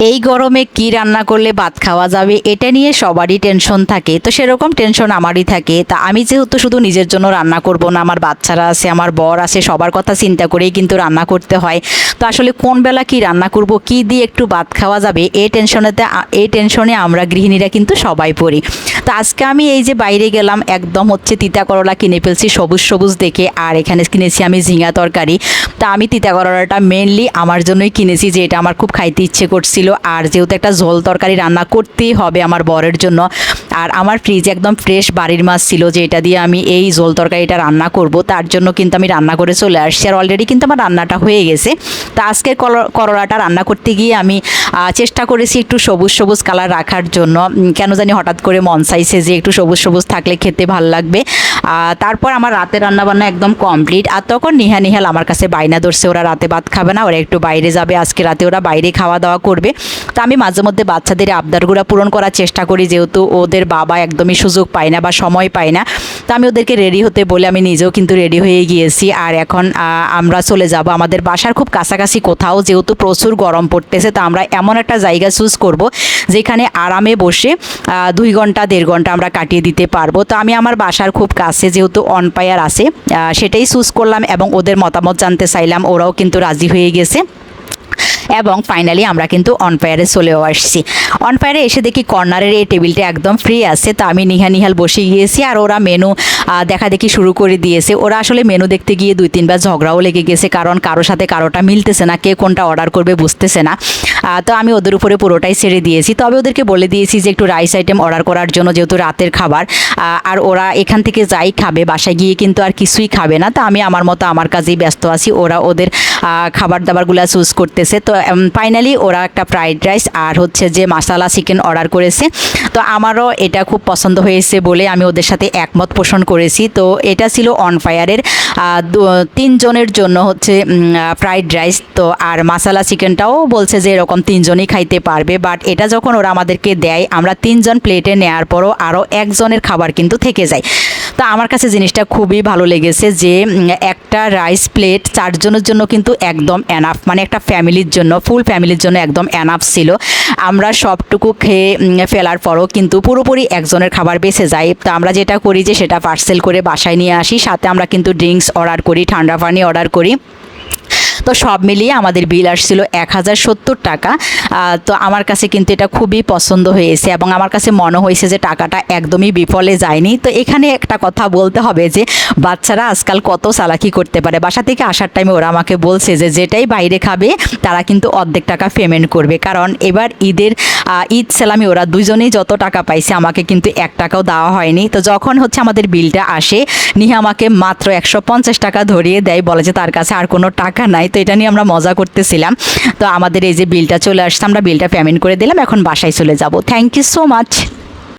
এই গরমে কি রান্না করলে ভাত খাওয়া যাবে? এটা নিয়ে সবারই টেনশন থাকে। তো সেরকম টেনশন আমারই থাকে। তা আমি যেহেতু শুধু নিজের জন্য রান্না করব না, আমার বাচ্চারা আছে, আমার বর আছে, সবার কথা চিন্তা করেই কিন্তু রান্না করতে হয়। তো আসলে কোন বেলা কি রান্না করব, কি দিয়ে একটু ভাত খাওয়া যাবে এই টেনশনেতে এই টেনশনে আমরা গৃহিণীরা কিন্তু সবাই পড়ি। তো আজকে আমি এই যে বাইরে গেলাম, একদম হচ্ছে তিতা করলা কিনে ফেলছি, সবুজ সবুজ দেখে, আর এখানে কিনেছি আমি ঝিঙা তরকারি। তা আমি তিতা করলাটা মেনলি আমার জন্যই কিনেছি, যে এটা আমার খুব খাইতে ইচ্ছে করছিল, আর যেহেতু একটা ঝোল তরকারি রান্না করতেই হবে আমার বরের জন্য আর আমার ফ্রিজে একদম ফ্রেশ বাড়ির মাছ ছিল যে এটা দিয়ে আমি এই ঝোল তরকারিটা রান্না করব। তার জন্য কিন্তু আমি রান্না করে চলে আসছি আর অলরেডি কিন্তু আমার রান্নাটা হয়ে গেছে। তা আজকের করলাটা রান্না করতে গিয়ে আমি চেষ্টা করেছি একটু সবুজ সবুজ কালার রাখার জন্য। কেন জানি হঠাৎ করে মন চাইছে যে একটু সবুজ সবুজ থাকলে খেতে ভালো লাগবে। তারপর আমার রাতে রান্না বান্না একদম কমপ্লিট আর তখন নিহা নিহাল আমার কাছে বাইনা ধরছে, ওরা রাতে ভাত খাবে না, ওরা একটু বাইরে যাবে, আজকে রাতে ওরা বাইরে খাওয়া দাওয়া করবে। তা আমি মাঝে মধ্যে বাচ্চাদের আবদারগুলো পূরণ করার চেষ্টা করি, যেহেতু ওদের বাবা একদমই সুযোগ পায় না বা সময় পায় না। তা আমি ওদেরকে রেডি হতে বলে আমি নিজেও কিন্তু রেডি হয়ে গিয়েছি। আর এখন আমরা চলে যাব আমাদের বাসার খুব কাছাকাছি কোথাও, যেহেতু প্রচুর গরম পড়তেছে, তা আমরা এমন একটা জায়গা চুজ করব, যেখানে আরামে বসে দুই ঘণ্টা, দেড় ঘণ্টা আমরা কাটিয়ে দিতে পারব। তো আমি আমার বাসার খুব কাছে যেহেতু অনপায়ার আসে সেটাই চুজ করলাম এবং ওদের মতামত জানতে চাইলাম, ওরাও কিন্তু রাজি হয়ে গেছে। এবং ফাইনালি আমরা কিন্তু অনফায়ারে চলেও আসছি। অনফায়ারে এসে দেখি কর্নারের এই টেবিলটা একদম ফ্রি আছে, তো আমি নিহা নিহাল বসে গিয়েছি আর ওরা মেনু দেখা দেখি শুরু করে দিয়েছে। ওরা আসলে মেনু দেখতে গিয়ে দুই তিনবার ঝগড়াও লেগে গেছে, কারণ কারোর সাথে কারোটা মিলতেছে না, কে কোনটা অর্ডার করবে বুঝতেছে না। তো আমি ওদের উপরে পুরোটাই ছেড়ে দিয়েছি। তবে ওদেরকে বলে দিয়েছি যে একটু রাইস আইটেম অর্ডার করার জন্য যেহেতু রাতের খাবার আর ওরা এখান থেকে যাই খাবে, বাসায় গিয়ে কিন্তু আর কিছুই খাবে না। তো আমি আমার মতো আমার কাজেই ব্যস্ত আছি, ওরা ওদের খাবার দাবারগুলো চুজ করতেছে। তো ফাইনালি ওরা একটা ফ্রাইড রাইস আর হচ্ছে যে মশালা চিকেন অর্ডার করেছে। তো আমারও এটা খুব পছন্দ হয়েছে বলে আমি ওদের সাথে একমত পোষণ করেছি। তো এটা ছিল অন ফায়ারের তিনজনের জন্য হচ্ছে ফ্রাইড রাইস তো আর মশালা চিকেনটাও বলছে যে এরকম তিনজনই খাইতে পারবে। বাট এটা যখন ওরা আমাদেরকে দেয়, আমরা তিনজন প্লেটে নেওয়ার পরও আরও একজনের খাবার কিন্তু থেকে যায়। তো আমার কাছে জিনিসটা খুবই ভালো লেগেছে যে একটা রাইস প্লেট চারজনের জন্য কিন্তু একদম অ্যানাফ মানে একটা ফ্যামিলির জন্য ফুল ফ্যামিলির জন্য একদম অ্যানাফ ছিল। আমরা সবটুকু খেয়ে ফেলার পরও কিন্তু পুরোপুরি একজনের খাবার বেঁচে যায়। তো আমরা যেটা করি যে, সেটা পার্সেল করে বাসায় নিয়ে আসি। সাথে আমরা কিন্তু ড্রিঙ্কস অর্ডার করি, ঠান্ডা পানি অর্ডার করি। তো সব মিলিয়ে আমাদের বিল আসছিল এক হাজার সত্তর টাকা। তো আমার কাছে কিন্তু এটা খুবই পছন্দ হয়েছে এবং আমার কাছে মনে হয়েছে যে টাকাটা একদমই বিফলে যায়নি। তো এখানে একটা কথা বলতে হবে যে বাচ্চারা আজকাল কত চালাকি করতে পারে। বাসা থেকে আসার টাইমে ওরা আমাকে বলছে যে যেটাই বাইরে খাবে, তারা কিন্তু অর্ধেক টাকা পেমেন্ট করবে। কারণ এবার ঈদের ঈদ সেলামি ওরা দুজনেই যত টাকা পাইছে, আমাকে কিন্তু এক টাকাও দেওয়া হয়নি। তো যখন হচ্ছে আমাদের বিলটা আসে, নিহা আমাকে মাত্র একশো পঞ্চাশ টাকা ধরিয়ে দেয়, বলে যে তার কাছে আর কোনো টাকা নাই, তো এটা নিয়ে আমরা মজা করতেছিলাম। তো আমাদের এই যে বিলটা চলে আসছে, আমরা বিলটা পেমেন্ট করে দিলাম, এখন বাসায় চলে যাব। Thank you so much